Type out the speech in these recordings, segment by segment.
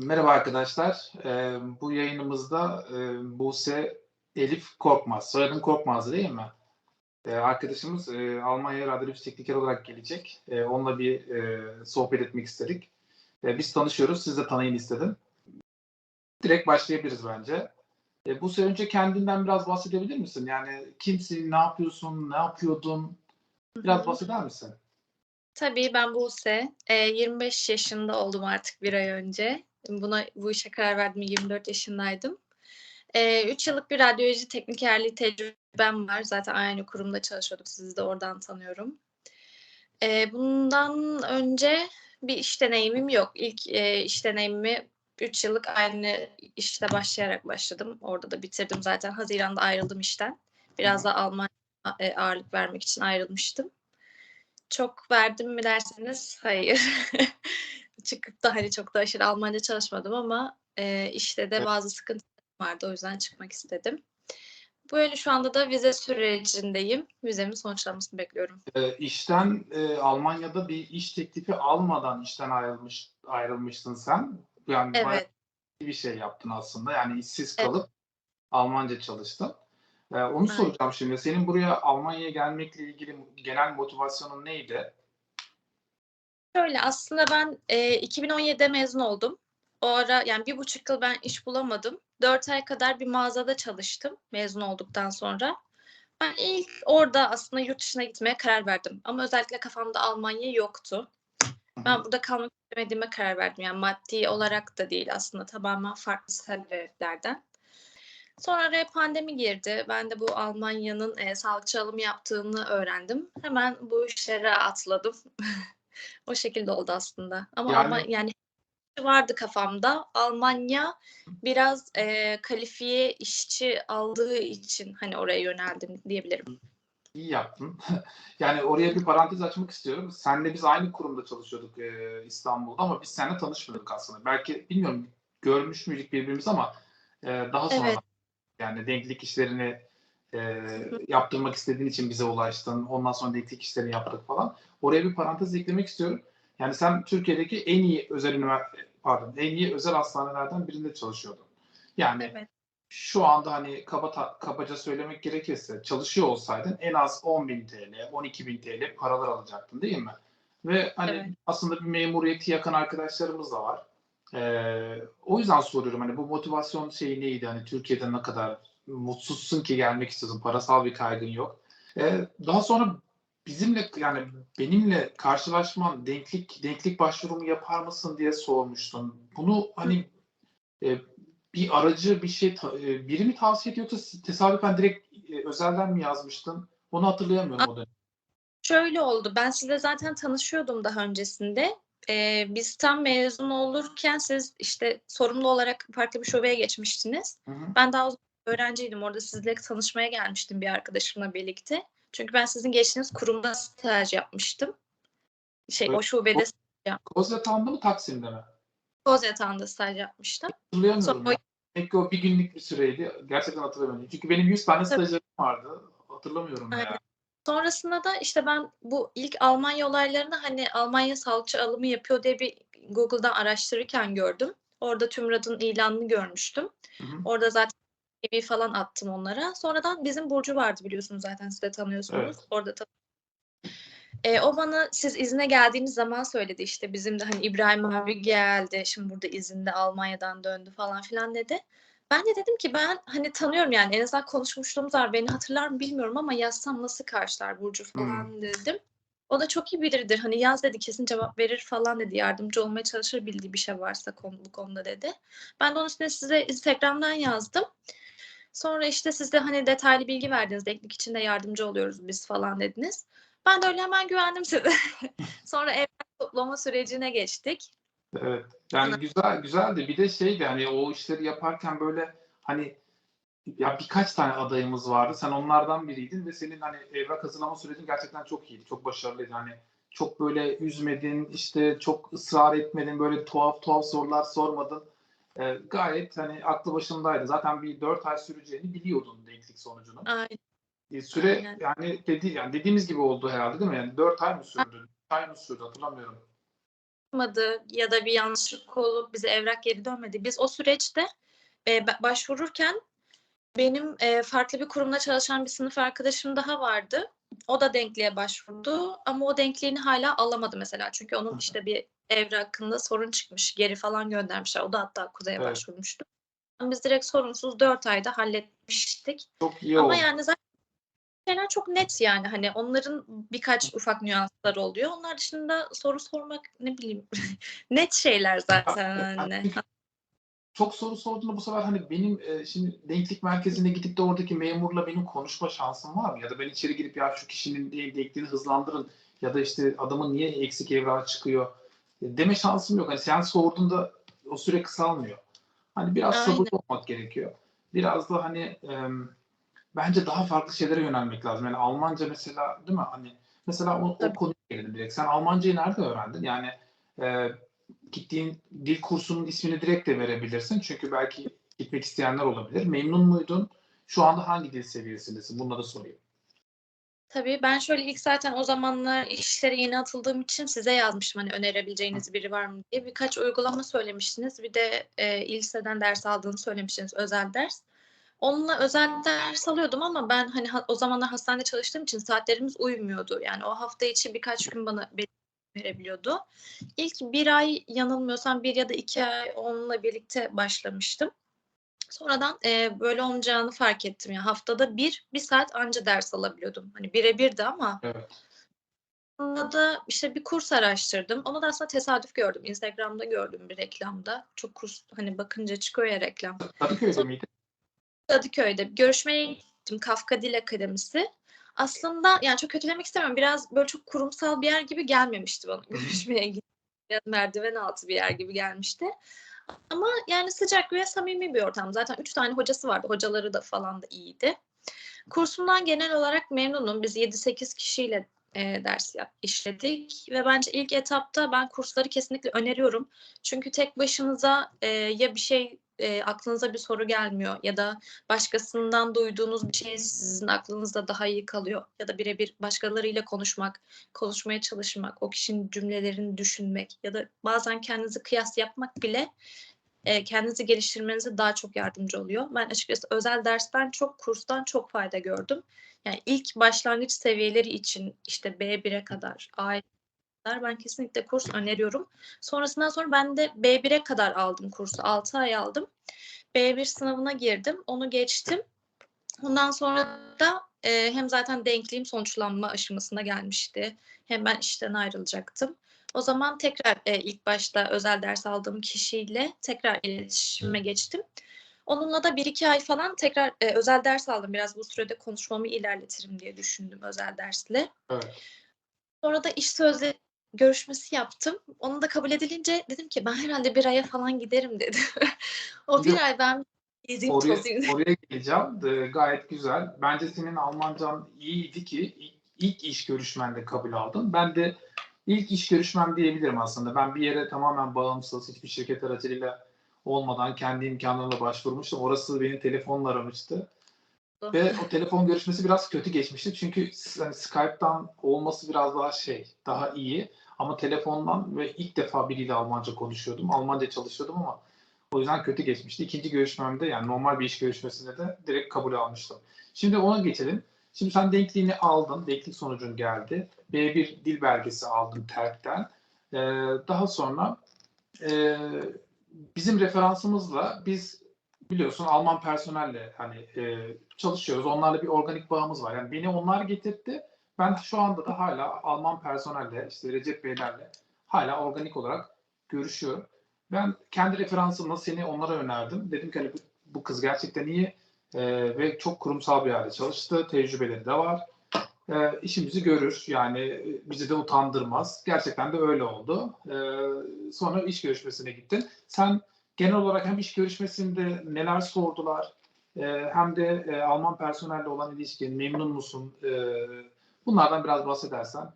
Merhaba arkadaşlar. Ee, bu yayınımızda e, Buse Elif Korkmaz. Soyadın Korkmaz değil mi? Ee, arkadaşımız e, Almanya Radyo Tekniker olarak gelecek. E, onunla bir e, sohbet etmek istedik. E, biz tanışıyoruz. Siz de tanıyın istedim. Direkt başlayabiliriz bence. E, Buse önce kendinden biraz bahsedebilir misin? Yani kimsin, ne yapıyorsun, ne yapıyordun? Biraz bahseder misin? Tabii ben Buse. Eee, 25 yaşında oldum artık bir ay önce. Buna bu işe karar verdim 24 yaşındaydım. Eee 3 yıllık bir radyoloji teknikerliği tecrübem var. Zaten aynı kurumda çalışıyorduk. Sizi de oradan tanıyorum. Eee, bundan önce bir iş deneyimim yok. İlk eee, iş deneyimimi 3 yıllık aynı işte başlayarak başladım. Orada da bitirdim zaten. Haziran'da ayrıldım işten. Biraz da Almanya e, ağırlık vermek için ayrılmıştım. Çok verdim mi derseniz hayır. Çıkıp da hani çok da aşırı Almanca çalışmadım ama e, işte de Evet. bazı sıkıntılarım vardı. O yüzden çıkmak istedim. Böyle şu anda da vize sürecindeyim. Vizemin sonuçlanmasını bekliyorum. E, işten e, Almanya'da bir iş teklifi almadan işten ayrılmış ayrılmıştın sen. Yani Evet. bir şey yaptın aslında. Yani işsiz Evet. kalıp Almanca çalıştın. E, onu Aynen. soracağım şimdi. Senin buraya Almanya'ya gelmekle ilgili genel motivasyonun neydi? Şöyle aslında ben e, 2017'de mezun oldum. O ara yani bir buçuk yıl ben iş bulamadım. Dört ay kadar bir mağazada çalıştım mezun olduktan sonra. Ben ilk orada aslında yurt dışına gitmeye karar verdim. Ama özellikle kafamda Almanya yoktu. Ben burada kalmak istemediğime karar verdim. Yani maddi olarak da değil aslında tamamen farklı sebeplerden. Sonra araya pandemi girdi. Ben de bu Almanya'nın e, sağlıkçı alımı yaptığını öğrendim. Hemen bu işlere atladım. o şekilde oldu aslında. Ama Yani- Alman, yani vardı kafamda. Almanya biraz e, kalifiye işçi aldığı için hani oraya yöneldim diyebilirim. İyi yaptın. yani oraya bir parantez açmak istiyorum. Senle biz aynı kurumda çalışıyorduk e, İstanbul'da ama biz seninle tanışmıyorduk aslında. Belki bilmiyorum görmüş müydük birbirimizi ama e, daha sonra Evet. yani denklik işlerini e, yaptırmak istediğin için bize ulaştın. Ondan sonra denklik işlerini yaptık falan. Oraya bir parantez eklemek istiyorum. Yani sen Türkiye'deki en iyi özel üniversite pardon en iyi özel hastanelerden birinde çalışıyordun. Yani Evet. şu anda hani kaba kabaca söylemek gerekirse çalışıyor olsaydın en az 10.000 TL, 12.000 TL paralar alacaktın değil mi? Ve hani Evet. aslında bir memuriyeti yakın arkadaşlarımız da var. Ee, o yüzden soruyorum hani bu motivasyon şeyi neydi? Hani Türkiye'de ne kadar mutsuzsun ki gelmek istiyorsun, parasal bir kaygın yok. Ee, daha sonra bizimle yani benimle karşılaşman denklik denklik başvurumu yapar mısın diye sormuştun. Bunu hani e, bir aracı bir şey e, biri mi tavsiye ediyor yoksa tesadüfen direkt e, özelden mi yazmıştın? Onu hatırlayamıyorum o dönem. Şöyle oldu. Ben sizle zaten tanışıyordum daha öncesinde. Ee, biz tam mezun olurken siz işte sorumlu olarak farklı bir şubeye geçmiştiniz. Hı hı. Ben daha zaman öğrenciydim. Orada sizle tanışmaya gelmiştim bir arkadaşımla birlikte. Çünkü ben sizin geçtiğiniz kurumda staj yapmıştım. Şey Evet. o şubede Kozyatan'da mı Taksim'de mi? Kozyatağı'nda staj yapmıştım. Hatırlayamıyorum. Sonra- ya. Belki o bir günlük bir süreydi. Gerçekten hatırlamıyorum. Çünkü benim 100 tane stajyerim vardı. Hatırlamıyorum ya. Aynen. Sonrasında da işte ben bu ilk Almanya olaylarını hani Almanya sağlıkçı alımı yapıyor diye bir Google'dan araştırırken gördüm. Orada TÜMRAD'ın ilanını görmüştüm. Hı hı. Orada zaten CV falan attım onlara. Sonradan bizim Burcu vardı biliyorsunuz zaten siz de tanıyorsunuz. Evet. Orada tan- E, o bana siz izne geldiğiniz zaman söyledi işte bizim de hani İbrahim abi geldi şimdi burada izinde Almanya'dan döndü falan filan dedi. Ben de dedim ki ben hani tanıyorum yani en azından konuşmuşluğumuz var beni hatırlar mı bilmiyorum ama yazsam nasıl karşılar Burcu falan dedim. O da çok iyi biridir hani yaz dedi kesin cevap verir falan dedi yardımcı olmaya çalışır bildiği bir şey varsa konu, bu konuda dedi. Ben de onun üstüne size Instagram'dan yazdım. Sonra işte siz de hani detaylı bilgi verdiniz. Denklik için de yardımcı oluyoruz biz falan dediniz. Ben de öyle hemen güvendim size. Sonra evrak toplama sürecine geçtik. Evet. Yani güzel güzeldi. Bir de şeydi hani o işleri yaparken böyle hani ya birkaç tane adayımız vardı. Sen onlardan biriydin ve senin hani evrak hazırlama sürecin gerçekten çok iyiydi. Çok başarılıydı. Hani çok böyle üzmedin, işte çok ısrar etmedin, böyle tuhaf tuhaf sorular sormadın. Ee, gayet hani aklı başındaydı. Zaten bir 4 ay süreceğini biliyordun denklik sonucunun. Aynen. E, süre Aynen. yani dedi yani dediğimiz gibi oldu herhalde değil mi? Yani 4 ay mı sürdü? 3 ay mı sürdü hatırlamıyorum. ya da bir yanlışlık olup bize evrak geri dönmedi. Biz o süreçte e, ba- başvururken benim e, farklı bir kurumda çalışan bir sınıf arkadaşım daha vardı. O da denkliğe başvurdu ama o denkliğini hala alamadı mesela. Çünkü onun işte bir evrakında sorun çıkmış. Geri falan göndermişler. O da hatta Kuzey'e Evet. başvurmuştu. Biz direkt sorunsuz 4 ayda halletmiştik. Çok iyi Ama oldu. yani zaten şeyler çok net yani hani onların birkaç ufak nüansları oluyor. Onlar dışında soru sormak ne bileyim net şeyler zaten hani. Çünkü çok soru sorduğunda bu sefer hani benim e, şimdi denklik merkezine gidip de oradaki memurla benim konuşma şansım var mı? Ya da ben içeri girip ya şu kişinin de- denkliğini hızlandırın ya da işte adamın niye eksik evrağı çıkıyor e, deme şansım yok. Hani sen sorduğunda o süre kısalmıyor. Hani biraz Aynen. sabırlı olmak gerekiyor. Biraz da hani e, bence daha farklı şeylere yönelmek lazım. Yani Almanca mesela değil mi? Hani mesela o, o Tabii. konuya gelelim direkt. Sen Almancayı nerede öğrendin? Yani e, gittiğin dil kursunun ismini direkt de verebilirsin. Çünkü belki gitmek isteyenler olabilir. Memnun muydun? Şu anda hangi dil seviyesindesin? Bunları sorayım. Tabii ben şöyle ilk zaten o zamanlar işlere yeni atıldığım için size yazmıştım hani önerebileceğiniz biri var mı diye. Birkaç uygulama söylemiştiniz. Bir de e, İLSE'den ders aldığını söylemiştiniz özel ders. Onunla özel ders alıyordum ama ben hani ha- o zamanlar hastanede çalıştığım için saatlerimiz uymuyordu. Yani o hafta içi birkaç gün bana verebiliyordu. İlk bir ay yanılmıyorsam bir ya da iki ay onunla birlikte başlamıştım. Sonradan e, böyle olmayacağını fark ettim. Yani haftada bir, bir saat anca ders alabiliyordum. Hani birebir de ama Evet. sonra da işte bir kurs araştırdım. Onu da aslında tesadüf gördüm. Instagram'da gördüm bir reklamda. Çok kurs hani bakınca çıkıyor ya reklam. Kadıköy'de miydi? Kadıköy'de görüşmeye gittim. Kafka Dil Akademisi. Aslında yani çok kötülemek istemiyorum. Biraz böyle çok kurumsal bir yer gibi gelmemişti bana görüşmeye gittim. Biraz merdiven altı bir yer gibi gelmişti. Ama yani sıcak ve samimi bir ortam. Zaten üç tane hocası vardı. Hocaları da falan da iyiydi. Kursumdan genel olarak memnunum. Biz 7-8 kişiyle e, ders yap, işledik ve bence ilk etapta ben kursları kesinlikle öneriyorum. Çünkü tek başınıza e, ya bir şey e, aklınıza bir soru gelmiyor ya da başkasından duyduğunuz bir şey sizin aklınızda daha iyi kalıyor ya da birebir başkalarıyla konuşmak, konuşmaya çalışmak, o kişinin cümlelerini düşünmek ya da bazen kendinizi kıyas yapmak bile e, kendinizi geliştirmenize daha çok yardımcı oluyor. Ben açıkçası özel dersten çok, kurstan çok fayda gördüm. Yani ilk başlangıç seviyeleri için işte B1'e kadar, A'ya kadar ben kesinlikle kurs öneriyorum. Sonrasından sonra ben de B1'e kadar aldım kursu. 6 ay aldım. B1 sınavına girdim. Onu geçtim. Ondan sonra da e, hem zaten denkliğim sonuçlanma aşamasına gelmişti. Hem ben işten ayrılacaktım. O zaman tekrar e, ilk başta özel ders aldığım kişiyle tekrar iletişime geçtim. Onunla da bir iki ay falan tekrar e, özel ders aldım. Biraz bu sürede konuşmamı ilerletirim diye düşündüm özel dersle. Evet. Sonra da iş sözle görüşmesi yaptım. Onu da kabul edilince dedim ki ben herhalde bir aya falan giderim dedim. o bir ay ben gezeyim Oraya, tozayım. oraya geleceğim. De, gayet güzel. Bence senin Almancan iyiydi ki ilk, ilk iş görüşmende kabul aldın. Ben de ilk iş görüşmem diyebilirim aslında. Ben bir yere tamamen bağımsız, hiçbir şirket aracılığıyla olmadan kendi imkanlarımla başvurmuştum. Orası beni telefonla aramıştı. Ve o telefon görüşmesi biraz kötü geçmişti. Çünkü hani Skype'tan olması biraz daha şey, daha iyi. Ama telefondan ve ilk defa biriyle Almanca konuşuyordum. Almanca çalışıyordum ama o yüzden kötü geçmişti. İkinci görüşmemde yani normal bir iş görüşmesinde de direkt kabul almıştım. Şimdi ona geçelim. Şimdi sen denkliğini aldın. Denklik sonucun geldi. B1 dil belgesi aldın TERK'ten. Ee, daha sonra e, bizim referansımızla biz biliyorsun Alman personelle hani e, çalışıyoruz. Onlarla bir organik bağımız var. Yani beni onlar getirdi. Ben şu anda da hala Alman personelle, işte Recep Beylerle hala organik olarak görüşüyorum. Ben kendi referansımla seni onlara önerdim. Dedim ki hani bu, bu kız gerçekten iyi e, ve çok kurumsal bir yerde çalıştı. Tecrübeleri de var. E, işimizi görür. Yani e, bizi de utandırmaz. Gerçekten de öyle oldu. E, sonra iş görüşmesine gittin. Sen genel olarak hem iş görüşmesinde neler sordular e, hem de e, Alman personelle olan ilişkin memnun musun? E, bunlardan biraz bahsedersen.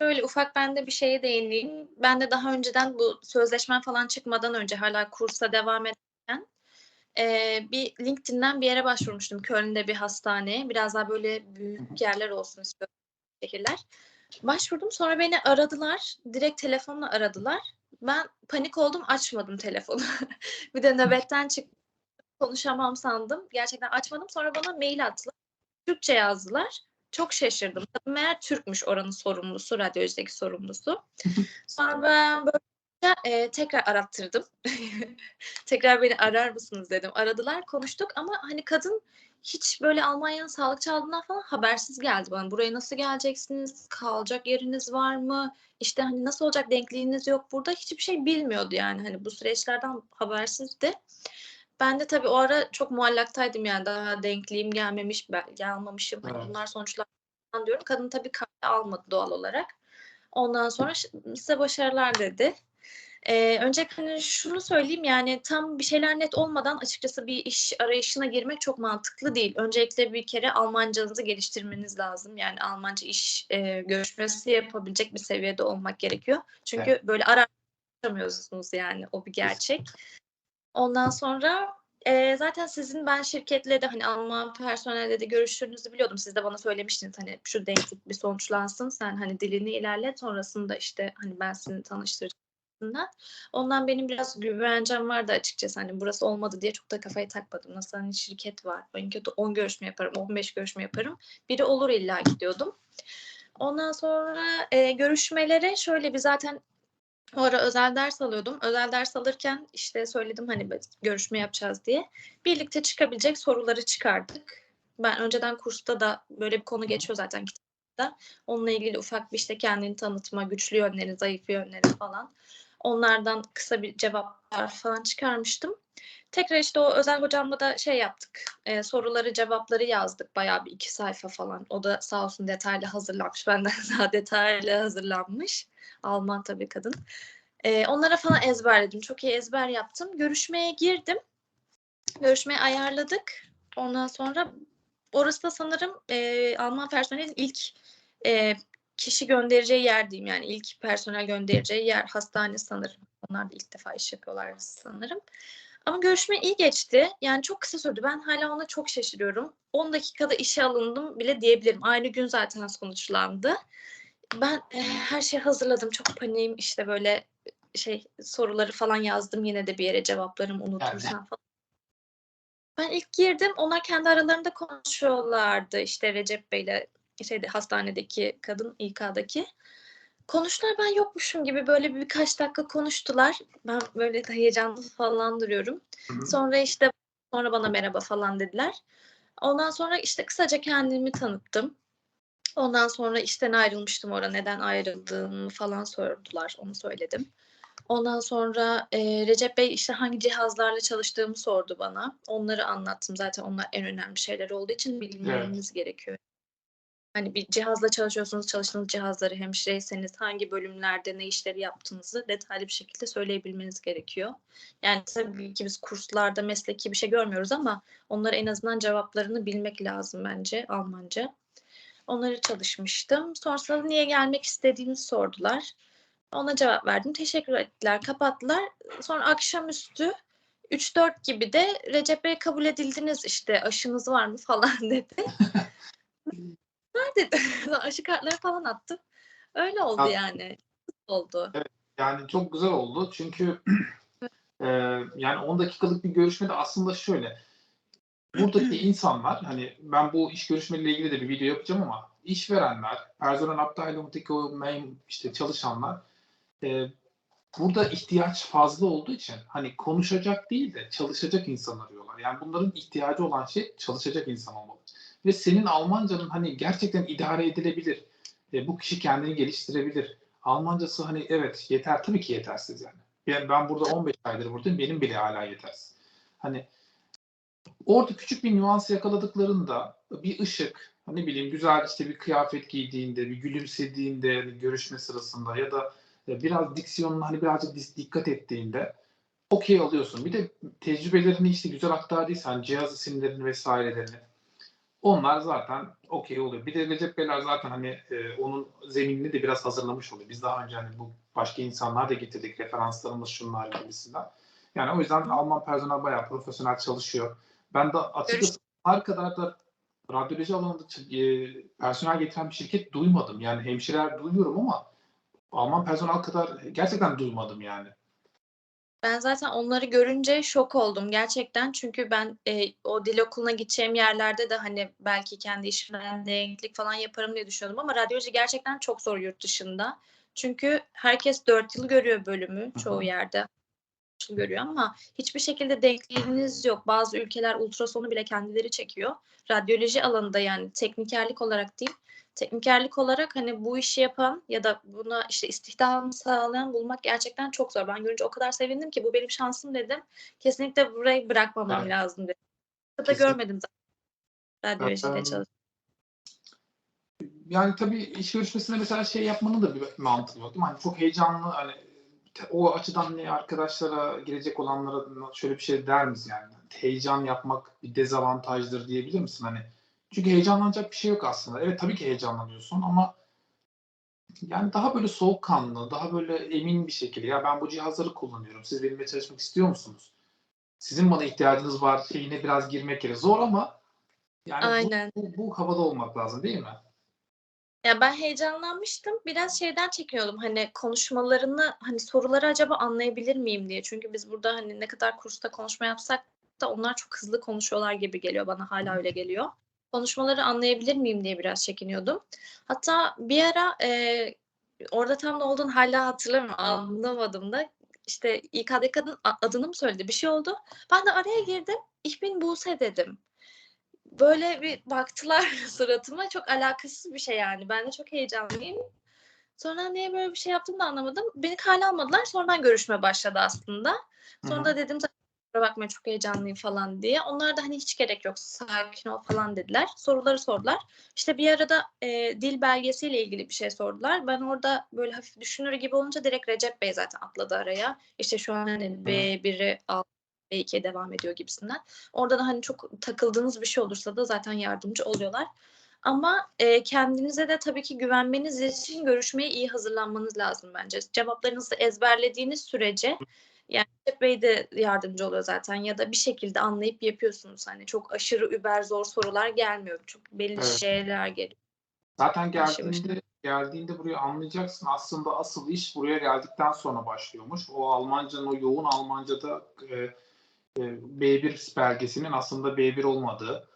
Şöyle ufak ben de bir şeye değineyim. Ben de daha önceden bu sözleşmen falan çıkmadan önce hala kursa devam ederken e, bir LinkedIn'den bir yere başvurmuştum. Köln'de bir hastaneye. Biraz daha böyle büyük yerler olsun istiyorum şehirler. Başvurdum sonra beni aradılar. Direkt telefonla aradılar. Ben panik oldum açmadım telefonu. bir de nöbetten çık konuşamam sandım. Gerçekten açmadım. Sonra bana mail attılar. Türkçe yazdılar. Çok şaşırdım. Kadın Meğer Türkmüş oranın sorumlusu, radyolojideki sorumlusu. Sonra ben böyle e, tekrar arattırdım. tekrar beni arar mısınız dedim. Aradılar, konuştuk ama hani kadın hiç böyle Almanya'nın sağlıkçı aldığından falan habersiz geldi bana. Buraya nasıl geleceksiniz? Kalacak yeriniz var mı? İşte hani nasıl olacak denkliğiniz yok burada. Hiçbir şey bilmiyordu yani. Hani bu süreçlerden habersizdi. Ben de tabii o ara çok muallaktaydım yani daha denkliğim gelmemiş, ben gelmemişim. Hani Evet. bunlar sonuçlar diyorum. Kadın tabii kayda almadı doğal olarak. Ondan sonra "Ş- size başarılar dedi. Ee, önce hani şunu söyleyeyim yani tam bir şeyler net olmadan açıkçası bir iş arayışına girmek çok mantıklı değil. Öncelikle bir kere Almancanızı geliştirmeniz lazım. Yani Almanca iş e, görüşmesi yapabilecek bir seviyede olmak gerekiyor. Çünkü böyle aramıyorsunuz yani o bir gerçek. Ondan sonra e, zaten sizin ben şirketle de hani Alman personelle de görüştüğünüzü biliyordum. Siz de bana söylemiştiniz hani şu denklik bir sonuçlansın. Sen hani dilini ilerlet sonrasında işte hani ben seni tanıştıracağım. Ondan benim biraz güvencem vardı açıkçası. Hani burası olmadı diye çok da kafayı takmadım. Nasıl hani şirket var. En kötü 10 görüşme yaparım, 15 görüşme yaparım. Biri olur illa gidiyordum. Ondan sonra e, görüşmelere şöyle bir zaten o ara özel ders alıyordum. Özel ders alırken işte söyledim hani görüşme yapacağız diye. Birlikte çıkabilecek soruları çıkardık. Ben önceden kursta da böyle bir konu geçiyor zaten kitapta. Onunla ilgili ufak bir işte kendini tanıtma, güçlü yönleri, zayıf yönleri falan. Onlardan kısa bir cevaplar falan çıkarmıştım. Tekrar işte o özel hocamla da şey yaptık. e, soruları, cevapları yazdık. Bayağı bir iki sayfa falan. O da sağ olsun detaylı hazırlanmış. Benden daha detaylı hazırlanmış. Alman tabii kadın. Ee, onlara falan ezberledim. Çok iyi ezber yaptım. Görüşmeye girdim. Görüşmeyi ayarladık. Ondan sonra orası da sanırım e, Alman personelin ilk e, kişi göndereceği yer diyeyim. Yani ilk personel göndereceği yer hastane sanırım. Onlar da ilk defa iş yapıyorlar sanırım. Ama görüşme iyi geçti. Yani çok kısa sürdü. Ben hala ona çok şaşırıyorum. 10 dakikada işe alındım bile diyebilirim. Aynı gün zaten sonuçlandı. Ben e, her şeyi hazırladım. Çok paniğim işte böyle şey soruları falan yazdım yine de bir yere cevaplarımı unutursam falan. Ben ilk girdim. Onlar kendi aralarında konuşuyorlardı. İşte Recep Bey'le şeyde hastanedeki kadın İK'daki. Konuştular ben yokmuşum gibi böyle bir birkaç dakika konuştular. Ben böyle heyecanlı falan duruyorum. Hı hı. Sonra işte sonra bana merhaba falan dediler. Ondan sonra işte kısaca kendimi tanıttım. Ondan sonra işten ayrılmıştım orada. Neden ayrıldığımı falan sordular. Onu söyledim. Ondan sonra e, Recep Bey işte hangi cihazlarla çalıştığımı sordu bana. Onları anlattım. Zaten onlar en önemli şeyler olduğu için bilmeniz gerekiyor. Hani bir cihazla çalışıyorsunuz, çalıştığınız cihazları hemşireyseniz hangi bölümlerde ne işleri yaptığınızı detaylı bir şekilde söyleyebilmeniz gerekiyor. Yani tabii ki biz kurslarda mesleki bir şey görmüyoruz ama onları en azından cevaplarını bilmek lazım bence Almanca. Onları çalışmıştım. Sonrasında niye gelmek istediğimi sordular. Ona cevap verdim. Teşekkür ettiler. Kapattılar. Sonra akşamüstü 3-4 gibi de Recep Bey kabul edildiniz işte aşınız var mı falan dedi. dedi. Aşı kartları falan attım. Öyle oldu Ha. yani. Oldu. Yani çok güzel oldu çünkü e, yani 10 dakikalık bir görüşmede aslında şöyle buradaki insanlar hani ben bu iş görüşmeleriyle ilgili de bir video yapacağım ama işverenler, Personalabteilung'daki o main işte çalışanlar e, burada ihtiyaç fazla olduğu için hani konuşacak değil de çalışacak insan arıyorlar. Yani bunların ihtiyacı olan şey çalışacak insan olmalı. Ve senin Almancanın hani gerçekten idare edilebilir. E, bu kişi kendini geliştirebilir. Almancası hani evet yeter tabii ki yetersiz yani. Ben, ben burada 15 aydır buradayım benim bile hala yetersiz. Hani orada küçük bir nüans yakaladıklarında bir ışık, hani bileyim güzel işte bir kıyafet giydiğinde, bir gülümsediğinde hani görüşme sırasında ya da e, biraz diksiyonuna hani birazcık dikkat ettiğinde okey alıyorsun. Bir de tecrübelerini işte güzel aktardıysan cihaz isimlerini vesairelerini onlar zaten okey oluyor. Bir de Recep Beyler zaten hani e, onun zeminini de biraz hazırlamış oluyor. Biz daha önce hani bu başka insanlar da getirdik. Referanslarımız şunlar gibisinden. Yani o yüzden Alman personel bayağı profesyonel çalışıyor. Ben de açıkçası her kadar da radyoloji alanında e, personel getiren bir şirket duymadım. Yani hemşireler duyuyorum ama Alman personel kadar gerçekten duymadım yani. Ben zaten onları görünce şok oldum gerçekten. Çünkü ben e, o dil okuluna gideceğim yerlerde de hani belki kendi işimden denklik falan yaparım diye düşünüyordum ama radyoloji gerçekten çok zor yurt dışında. Çünkü herkes 4 yıl görüyor bölümü çoğu hı. yerde yıl görüyor ama hiçbir şekilde denkliğiniz yok. Bazı ülkeler ultrasonu bile kendileri çekiyor. Radyoloji alanında yani teknikerlik olarak değil, teknikerlik olarak hani bu işi yapan ya da buna işte istihdam sağlayan bulmak gerçekten çok zor. Ben görünce o kadar sevindim ki bu benim şansım dedim. Kesinlikle burayı bırakmamam Evet. lazım dedim. Da görmedim zaten. Yani tabii iş görüşmesinde mesela şey yapmanın da bir mantığı yok? Hani çok heyecanlı hani o açıdan ne arkadaşlara gelecek olanlara şöyle bir şey der misin yani? Heyecan yapmak bir dezavantajdır diyebilir misin hani? Çünkü heyecanlanacak bir şey yok aslında. Evet tabii ki heyecanlanıyorsun ama yani daha böyle soğukkanlı, daha böyle emin bir şekilde ya ben bu cihazları kullanıyorum. Siz benimle çalışmak istiyor musunuz? Sizin bana ihtiyacınız var şeyine biraz girmek gerekiyor. Zor ama yani bu- Aynen. bu, bu havada olmak lazım değil mi? Ya ben heyecanlanmıştım. Biraz şeyden çekiniyordum. Hani konuşmalarını hani soruları acaba anlayabilir miyim diye. Çünkü biz burada hani ne kadar kursta konuşma yapsak da onlar çok hızlı konuşuyorlar gibi geliyor bana. Hala öyle geliyor. Konuşmaları anlayabilir miyim diye biraz çekiniyordum. Hatta bir ara e, orada tam ne olduğunu hala hatırlamıyorum. Anlamadım da. İşte İKDK'nın adını mı söyledi? Bir şey oldu. Ben de araya girdim. Ich bin Buse dedim böyle bir baktılar suratıma çok alakasız bir şey yani. Ben de çok heyecanlıyım. Sonra niye böyle bir şey yaptım da anlamadım. Beni kale almadılar. Sonradan görüşme başladı aslında. Sonra Hı hı. da dedim "Kusura bakma çok heyecanlıyım falan diye. Onlar da hani hiç gerek yok sakin ol falan dediler. Soruları sordular. İşte bir arada e, dil belgesiyle ilgili bir şey sordular. Ben orada böyle hafif düşünür gibi olunca direkt Recep Bey zaten atladı araya. İşte şu an hani B1'i al B2'ye devam ediyor gibisinden. Orada da hani çok takıldığınız bir şey olursa da zaten yardımcı oluyorlar. Ama e, kendinize de tabii ki güvenmeniz için görüşmeye iyi hazırlanmanız lazım bence. Cevaplarınızı ezberlediğiniz sürece yani Recep Bey de yardımcı oluyor zaten ya da bir şekilde anlayıp yapıyorsunuz. Hani çok aşırı über zor sorular gelmiyor. Çok belli Evet. şeyler geliyor. Zaten geldiğinde geldiğinde buraya anlayacaksın. Aslında asıl iş buraya geldikten sonra başlıyormuş. O Almancanın o yoğun Almanca'da e, e, B1 belgesinin aslında B1 olmadığı,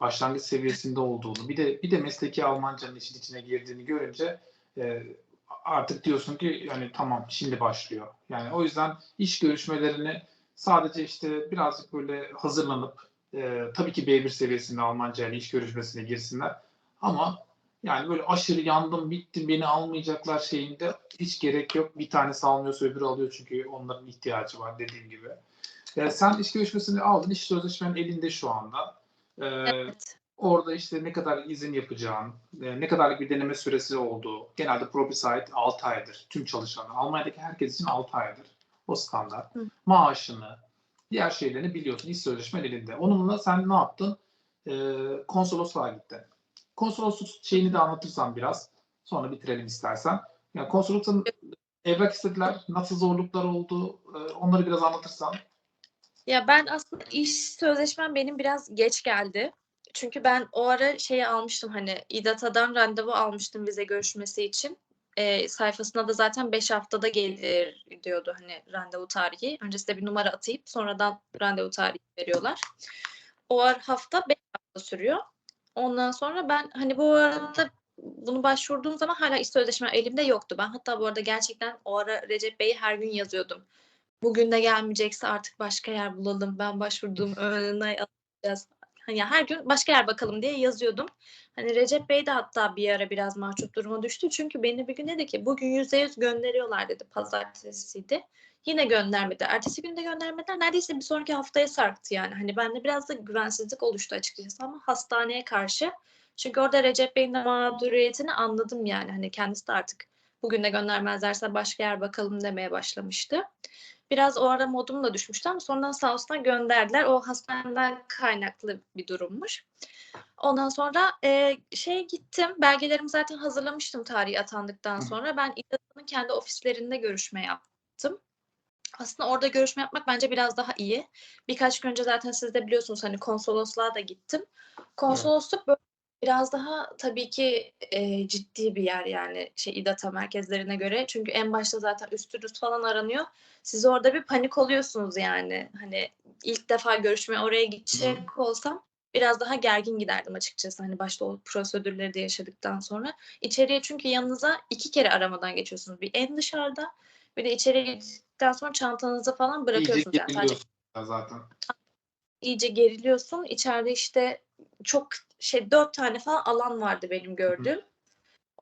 başlangıç seviyesinde olduğunu, bir de bir de mesleki Almancanın işin içine girdiğini görünce e, artık diyorsun ki yani tamam şimdi başlıyor. Yani o yüzden iş görüşmelerini sadece işte birazcık böyle hazırlanıp e, tabii ki B1 seviyesinde Almanca ile iş görüşmesine girsinler. Ama yani böyle aşırı yandım bittim beni almayacaklar şeyinde hiç gerek yok. Bir tanesi almıyorsa öbürü alıyor çünkü onların ihtiyacı var dediğim gibi. E, sen iş görüşmesini aldın. İş sözleşmen elinde şu anda. E, Evet. Orada işte ne kadar izin yapacağın, e, ne kadarlık bir deneme süresi olduğu. Genelde Probisite 6 aydır. Tüm çalışanlar. Almanya'daki herkes için 6 aydır. O standart. Hı. Maaşını, diğer şeylerini biliyorsun. İş sözleşmen elinde. Onunla sen ne yaptın? E, konsolosluğa gittin. Konsolosluk şeyini de anlatırsan biraz. Sonra bitirelim istersen. Yani konsolosluktan evrak istediler. Nasıl zorluklar oldu? E, onları biraz anlatırsan. Ya ben aslında iş sözleşmem benim biraz geç geldi. Çünkü ben o ara şeyi almıştım hani İDATA'dan randevu almıştım vize görüşmesi için. Ee, sayfasına da zaten 5 haftada gelir diyordu hani randevu tarihi. Öncesinde bir numara atayıp sonradan randevu tarihi veriyorlar. O hafta 5 hafta sürüyor. Ondan sonra ben hani bu arada bunu başvurduğum zaman hala iş sözleşmem elimde yoktu. Ben hatta bu arada gerçekten o ara Recep Bey'i her gün yazıyordum. Bugün de gelmeyecekse artık başka yer bulalım. Ben başvurduğum önüne alacağız. Hani her gün başka yer bakalım diye yazıyordum. Hani Recep Bey de hatta bir ara biraz mahcup duruma düştü. Çünkü beni bir gün dedi ki bugün yüzde yüz gönderiyorlar dedi. Pazartesiydi. Yine göndermedi. Ertesi gün de göndermediler. Neredeyse bir sonraki haftaya sarktı yani. Hani bende biraz da güvensizlik oluştu açıkçası ama hastaneye karşı. Çünkü orada Recep Bey'in de mağduriyetini anladım yani. Hani kendisi de artık bugün de göndermezlerse başka yer bakalım demeye başlamıştı. Biraz o ara modum da düşmüştü ama sonradan sağ olsunlar gönderdiler. O hastaneden kaynaklı bir durummuş. Ondan sonra e, şey gittim. Belgelerimi zaten hazırlamıştım tarihi atandıktan sonra. Ben İDAT'ın kendi ofislerinde görüşme yaptım. Aslında orada görüşme yapmak bence biraz daha iyi. Birkaç gün önce zaten siz de biliyorsunuz hani konsolosluğa da gittim. Konsolosluk böyle biraz daha tabii ki e, ciddi bir yer yani şey İDATA merkezlerine göre. Çünkü en başta zaten üstünüz falan aranıyor. Siz orada bir panik oluyorsunuz yani. Hani ilk defa görüşmeye oraya gidecek olsam biraz daha gergin giderdim açıkçası. Hani başta o prosedürleri de yaşadıktan sonra. İçeriye çünkü yanınıza iki kere aramadan geçiyorsunuz. Bir en dışarıda bir de içeriye girdikten sonra çantanızı falan İyice bırakıyorsunuz. Yani sadece geriliyorsun zaten. iyice geriliyorsun. İçeride işte çok şey dört tane falan alan vardı benim gördüğüm.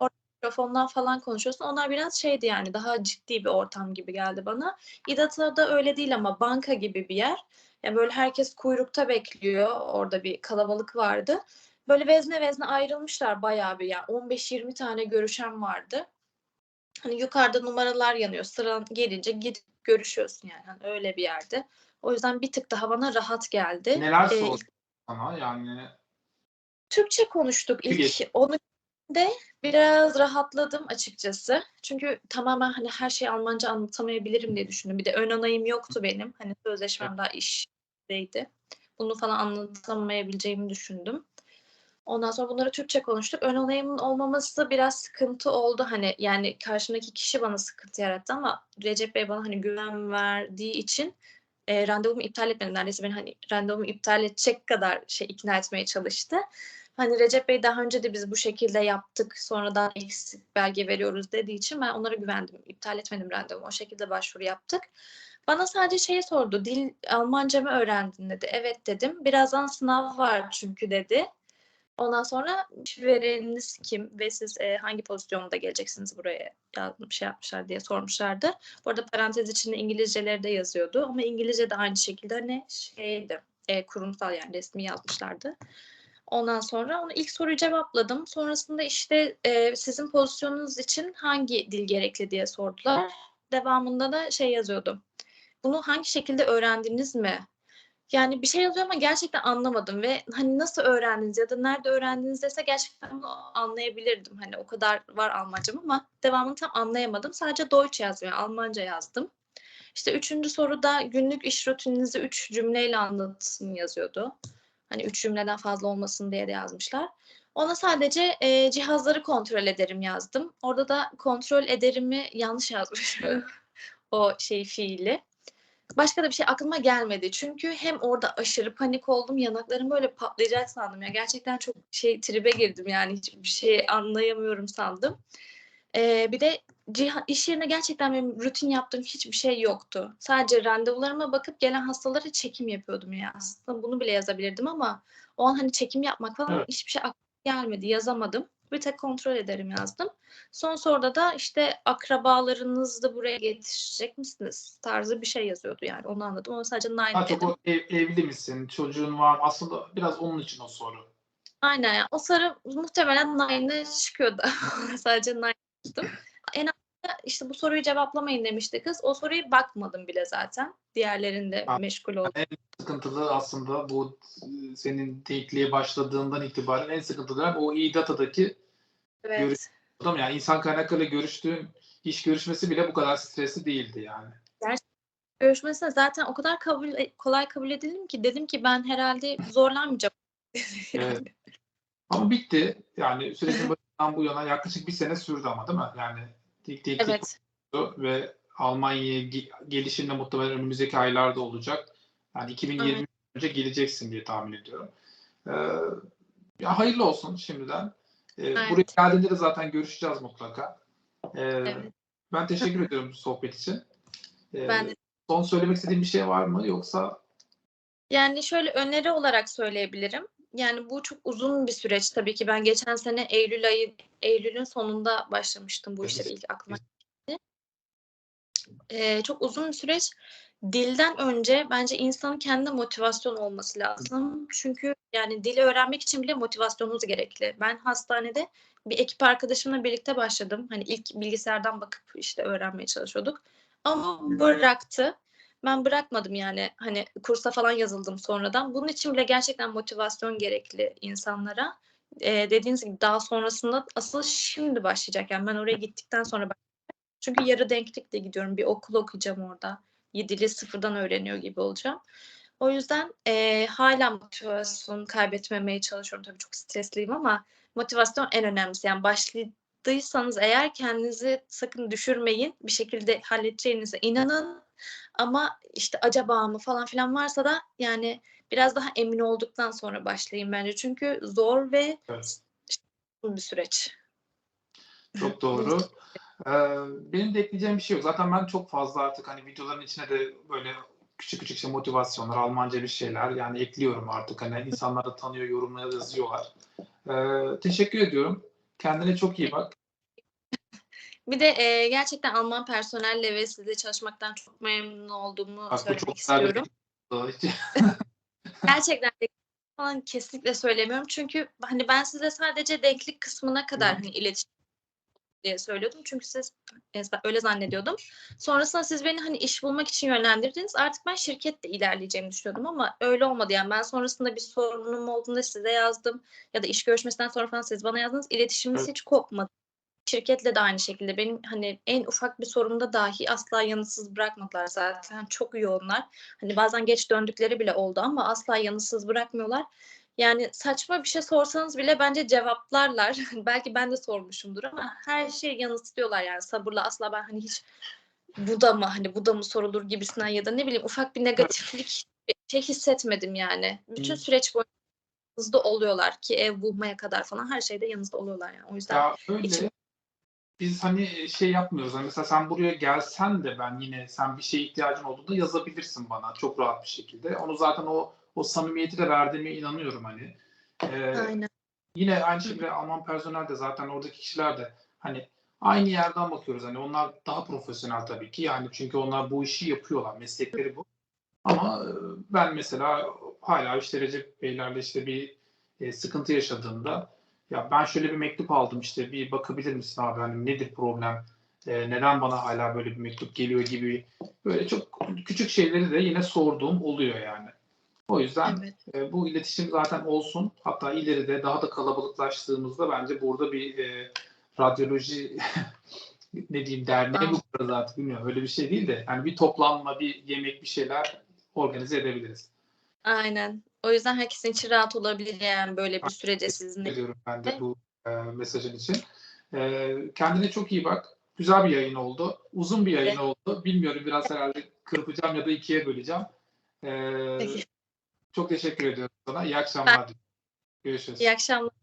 Orada mikrofondan falan konuşuyorsun. Onlar biraz şeydi yani daha ciddi bir ortam gibi geldi bana. İDATA'da öyle değil ama banka gibi bir yer. Yani böyle herkes kuyrukta bekliyor. Orada bir kalabalık vardı. Böyle vezne vezne ayrılmışlar bayağı bir yani 15-20 tane görüşen vardı. Hani yukarıda numaralar yanıyor. Sıran gelince gidip görüşüyorsun yani. Hani öyle bir yerde. O yüzden bir tık daha bana rahat geldi. Neler Ee, sordu sana yani Türkçe konuştuk ilk. Geç. Onu de biraz rahatladım açıkçası. Çünkü tamamen hani her şeyi Almanca anlatamayabilirim diye düşündüm. Bir de ön onayım yoktu benim. Hani sözleşmem daha işteydi. Bunu falan anlatamayabileceğimi düşündüm. Ondan sonra bunları Türkçe konuştuk. Ön onayımın olmaması biraz sıkıntı oldu. Hani yani karşımdaki kişi bana sıkıntı yarattı ama Recep Bey bana hani güven verdiği için e, randevumu iptal etmedim. Neredeyse beni hani randevumu iptal edecek kadar şey ikna etmeye çalıştı. Hani Recep Bey daha önce de biz bu şekilde yaptık. Sonradan eksik belge veriyoruz dediği için ben onlara güvendim. İptal etmedim randevumu. O şekilde başvuru yaptık. Bana sadece şeyi sordu. Dil Almanca mı öğrendin dedi. Evet dedim. Birazdan sınav var çünkü dedi. Ondan sonra işvereniniz kim ve siz e, hangi pozisyonda geleceksiniz buraya yazmış şey yapmışlar diye sormuşlardı. Bu arada parantez içinde İngilizceleri de yazıyordu ama İngilizce de aynı şekilde hani şeydi e, kurumsal yani resmi yazmışlardı. Ondan sonra onu ilk soruyu cevapladım. Sonrasında işte e, sizin pozisyonunuz için hangi dil gerekli diye sordular. Devamında da şey yazıyordu. Bunu hangi şekilde öğrendiniz mi? Yani bir şey yazıyor ama gerçekten anlamadım ve hani nasıl öğrendiniz ya da nerede öğrendiniz dese gerçekten anlayabilirdim. Hani o kadar var Almancam ama devamını tam anlayamadım. Sadece Deutsch yazmıyor, Almanca yazdım. İşte üçüncü soruda günlük iş rutininizi üç cümleyle anlatın yazıyordu. Hani üç cümleden fazla olmasın diye de yazmışlar. Ona sadece e, cihazları kontrol ederim yazdım. Orada da kontrol ederimi yanlış yazmış o şey fiili. Başka da bir şey aklıma gelmedi. Çünkü hem orada aşırı panik oldum. Yanaklarım böyle patlayacak sandım ya. Gerçekten çok şey tribe girdim yani. Hiçbir şey anlayamıyorum sandım. Ee, bir de ciha- iş yerine gerçekten benim rutin yaptığım hiçbir şey yoktu. Sadece randevularıma bakıp gelen hastalara çekim yapıyordum ya. Aslında bunu bile yazabilirdim ama o an hani çekim yapmak falan Evet. hiçbir şey aklıma gelmedi. Yazamadım. Bir tek kontrol ederim yazdım. Son soruda da işte akrabalarınızı da buraya getirecek misiniz tarzı bir şey yazıyordu yani onu anladım ama sadece nine çok dedim. o ev- evli misin, çocuğun var mı? Aslında biraz onun için o soru. Aynen yani o sarı muhtemelen nine'e çıkıyordu. sadece nine yazdım. En azından işte bu soruyu cevaplamayın demişti kız. O soruyu bakmadım bile zaten. Diğerlerinde Ha. meşgul oldum. En sıkıntılı aslında bu e, senin tekliğe başladığından itibaren en sıkıntılı dönem o İDATA'daki Evet. görüş- adam yani insan kaynaklarıyla görüştüğün iş görüşmesi bile bu kadar stresli değildi yani. Görüşmesine zaten o kadar kabul kolay kabul edildim ki dedim ki ben herhalde zorlanmayacağım. Evet. Ama bitti. Yani sürecin başından bu yana yaklaşık bir sene sürdü ama değil mi? Yani tek tek evet. ve Almanya'ya ge- gelişin de muhtemelen önümüzdeki aylarda olacak. Yani 2020 Evet. önce geleceksin diye tahmin ediyorum. Ee, ya hayırlı olsun şimdiden. Ee, Evet. Buraya geldiğinde de zaten görüşeceğiz mutlaka. Ee, Evet. Ben teşekkür ediyorum bu sohbet için. Ee, Ben de Son söylemek istediğin bir şey var mı? Yoksa Yani şöyle öneri olarak söyleyebilirim. Yani bu çok uzun bir süreç tabii ki. Ben geçen sene Eylül ayı Eylül'ün sonunda başlamıştım bu Evet. işlere ilk aklıma geldi. Ee, çok uzun bir süreç. Dilden önce bence insanın kendi motivasyon olması lazım. Çünkü yani dili öğrenmek için bile motivasyonunuz gerekli. Ben hastanede bir ekip arkadaşımla birlikte başladım. Hani ilk bilgisayardan bakıp işte öğrenmeye çalışıyorduk. Ama bıraktı. Ben bırakmadım yani hani kursa falan yazıldım sonradan. Bunun için bile gerçekten motivasyon gerekli insanlara. Ee, dediğiniz gibi daha sonrasında asıl şimdi başlayacak. Yani ben oraya gittikten sonra başlayacak. Çünkü yarı denklikle gidiyorum. Bir okul okuyacağım orada. dili sıfırdan öğreniyor gibi olacağım. O yüzden eee hala motivasyon kaybetmemeye çalışıyorum. Tabii çok stresliyim ama motivasyon en önemlisi. Yani başladıysanız eğer kendinizi sakın düşürmeyin. Bir şekilde halledeceğinize inanın. Ama işte acaba mı falan filan varsa da yani biraz daha emin olduktan sonra başlayın bence. Çünkü zor ve Evet. bir süreç. Çok doğru. Ee, benim de ekleyeceğim bir şey yok. Zaten ben çok fazla artık hani videoların içine de böyle küçük küçük işte motivasyonlar, Almanca bir şeyler yani ekliyorum artık. Hani insanlar da tanıyor, yorumlara yazıyorlar. Ee, teşekkür ediyorum. Kendine çok iyi bak. Bir de e, gerçekten Alman personelle ve sizle çalışmaktan çok memnun olduğumu bu söylemek çok istiyorum. Hiç- Gerçekten falan kesinlikle söylemiyorum. Çünkü hani ben size sadece denklik kısmına kadar hani iletişim diye söylüyordum. Çünkü siz e, öyle zannediyordum. Sonrasında siz beni hani iş bulmak için yönlendirdiniz. Artık ben şirkette ilerleyeceğimi düşünüyordum ama öyle olmadı. Yani ben sonrasında bir sorunum olduğunda size yazdım ya da iş görüşmesinden sonra falan siz bana yazdınız. İletişimimiz Evet. hiç kopmadı. Şirketle de aynı şekilde benim hani en ufak bir sorumda dahi asla yanıtsız bırakmadılar zaten. Çok yoğunlar. Hani bazen geç döndükleri bile oldu ama asla yanıtsız bırakmıyorlar. Yani saçma bir şey sorsanız bile bence cevaplarlar. Belki ben de sormuşumdur ama her şeyi yanıtlıyorlar yani sabırla asla ben hani hiç bu da mı hani bu da mı sorulur gibisinden ya da ne bileyim ufak bir negatiflik şey hissetmedim yani. Bütün süreç boyunca yanınızda oluyorlar ki ev bulmaya kadar falan her şeyde yanınızda oluyorlar yani. O yüzden Ya öyle İçim- biz hani şey yapmıyoruz. Hani mesela sen buraya gelsen de ben yine sen bir şeye ihtiyacın olduğunda yazabilirsin bana çok rahat bir şekilde. Onu zaten o o samimiyeti de verdiğime inanıyorum hani. Ee, aynen. Yine aynı şekilde Alman personel de zaten oradaki kişiler de hani aynı yerden bakıyoruz. Hani onlar daha profesyonel tabii ki. Yani çünkü onlar bu işi yapıyorlar. Meslekleri bu. Ama e, ben mesela hala işte Recep Beylerle işte bir e, sıkıntı yaşadığımda ya ben şöyle bir mektup aldım işte bir bakabilir misin abi hani nedir problem? E, neden bana hala böyle bir mektup geliyor gibi böyle çok küçük şeyleri de yine sorduğum oluyor yani. O yüzden Evet. e, bu iletişim zaten olsun. Hatta ileride daha da kalabalıklaştığımızda bence burada bir e, radyoloji ne diyeyim derneği mi kurarız artık bilmiyorum. Öyle bir şey değil de yani bir toplanma, bir yemek, bir şeyler organize edebiliriz. Aynen. O yüzden herkesin için rahat olabilir yani böyle bir sürece sizinle. Ediyorum ben de bu e, mesajın için. E, kendine çok iyi bak. Güzel bir yayın oldu. Uzun bir yayın Evet. oldu. Bilmiyorum biraz herhalde kırpacağım ya da ikiye böleceğim. E, Peki. çok teşekkür ediyorum sana. İyi akşamlar. diliyorum. Görüşürüz. İyi akşamlar.